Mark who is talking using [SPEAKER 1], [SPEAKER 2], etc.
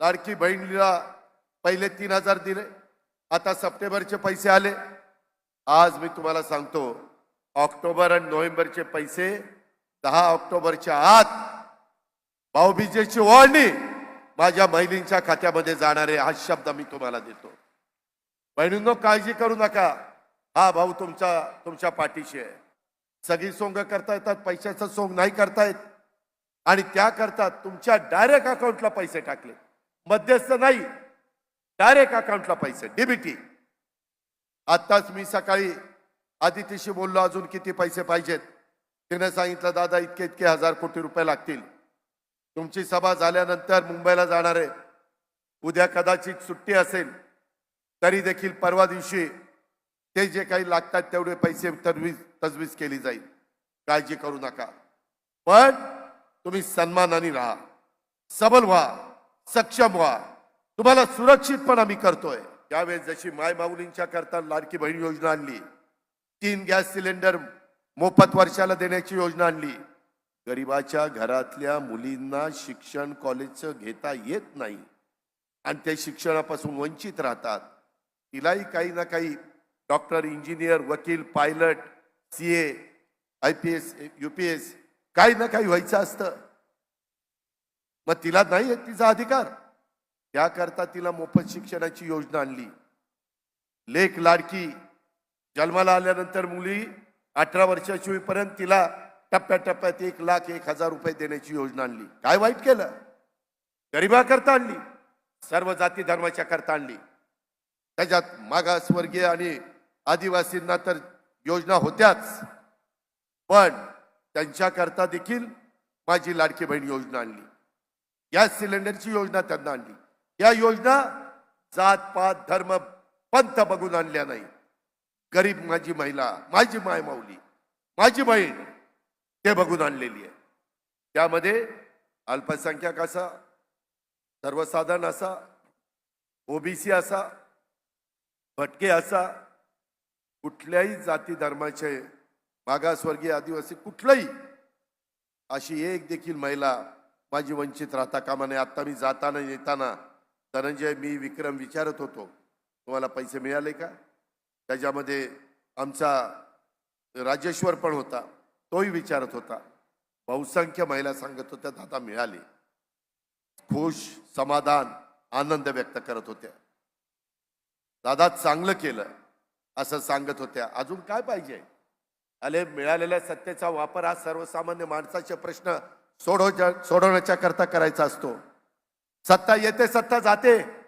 [SPEAKER 1] लाडकी बहिणीला पहिले तीन हजार दिले आता सप्टेंबरचे पैसे आले. आज मी तुम्हाला सांगतो ऑक्टोबर आणि नोव्हेंबरचे पैसे दहा ऑक्टोबरच्या आत भाऊबीजेची ओळणी माझ्या बहिणींच्या खात्यामध्ये जाणार आहे हा शब्द मी तुम्हाला देतो. बहिणींनो काळजी करू नका. हा भाऊ तुमचा तुमच्या पाठीशी आहे. सगळी सोंग करता येतात पैशाचं सोंग नाही करता येत. आणि त्या करता तुमच्या डायरेक्ट अकाउंटला पैसे टाकले मध्यस्थ नाही. डायरेक्ट अकाउंटला पैसे डीबीटी आत्ताच मी सकाळी आदितीशी बोललो अजून किती पैसे पाहिजेत. तिने सांगितलं दादा इतके इतके हजार कोटी रुपये लागतील. तुमची सभा झाल्यानंतर मुंबईला जाणार आहे. उद्या कदाचित सुट्टी असेल. तरी देखील परवा दिवशी ते जे काही लागतात तेवढे पैसे तजवीज तजवीज केली जाईल. काळजी करू नका. पण तुम्ही सन्मानाने राहा. सबल व्हा. सक्षम व्हा. तुम्हाला सुरक्षित पण आम्ही करतोय. त्यावेळेस जशी माय माऊलींच्या करता लाडकी बहीण योजना आणली तीन गॅस सिलेंडर मोफत वर्षाला देण्याची योजना आणली. गरिबाच्या घरातल्या मुलींना शिक्षण कॉलेजचं घेता येत नाही. आणि ते शिक्षणापासून वंचित राहतात. तिलाही काही ना काही डॉक्टर इंजिनियर वकील pilot C A I P S U P S काही ना काही व्हायचं असतं. मग तिला नाही आहे तिचा अधिकार. त्याकरता तिला मोफत शिक्षणाची योजना आणली. लेख लाडकी जन्माला आल्यानंतर मुली अठरा वर्षाची होईपर्यंत तिला टप्प्याटप्प्यात एक लाख एक हजार रुपये देण्याची योजना आणली. काय वाईट केलं? गरिबाकरता आणली. सर्व जाती धर्माच्या करता आणली. त्याच्यात मागासवर्गीय आणि आदिवासींना तर योजना होत्याच. पण त्यांच्याकरता देखील माझी लाडकी बहीण योजना आणली. गॅस सिलेंडरची योजना त्यांना आणली. या योजना जात पात धर्म पंथ बघून आणल्या नाही. गरीब माझी महिला माझी माय माऊली माझी बहीण ते बघून आणलेली आहे. त्यामध्ये अल्पसंख्याक असा सर्वसाधारण असा ओबीसी असा भटके असा कुठल्याही जाती धर्माचे मागासवर्गीय आदिवासी कुठलाही अशी एक देखील महिला माझी वंचित राहता कामा नये. आता मी जाताना येताना धनंजय मी विक्रम विचारत होतो तुम्हाला पैसे मिळाले का? त्याच्यामध्ये आमचा राजेश्वर पण होता तोही विचारत होता. बहुसंख्य महिला सांगत होत्या दादा मिळाले. खुश समाधान आनंद व्यक्त करत होत्या. दादा चांगलं केलं असं सांगत होत्या. अजून काय पाहिजे? अले मिळालेल्या सत्तेचा वापर हा सर्वसामान्य माणसाचे प्रश्न सोडवच्या सोडवण्याच्या करता करायचा असतो. सत्ता येते सत्ता जाते.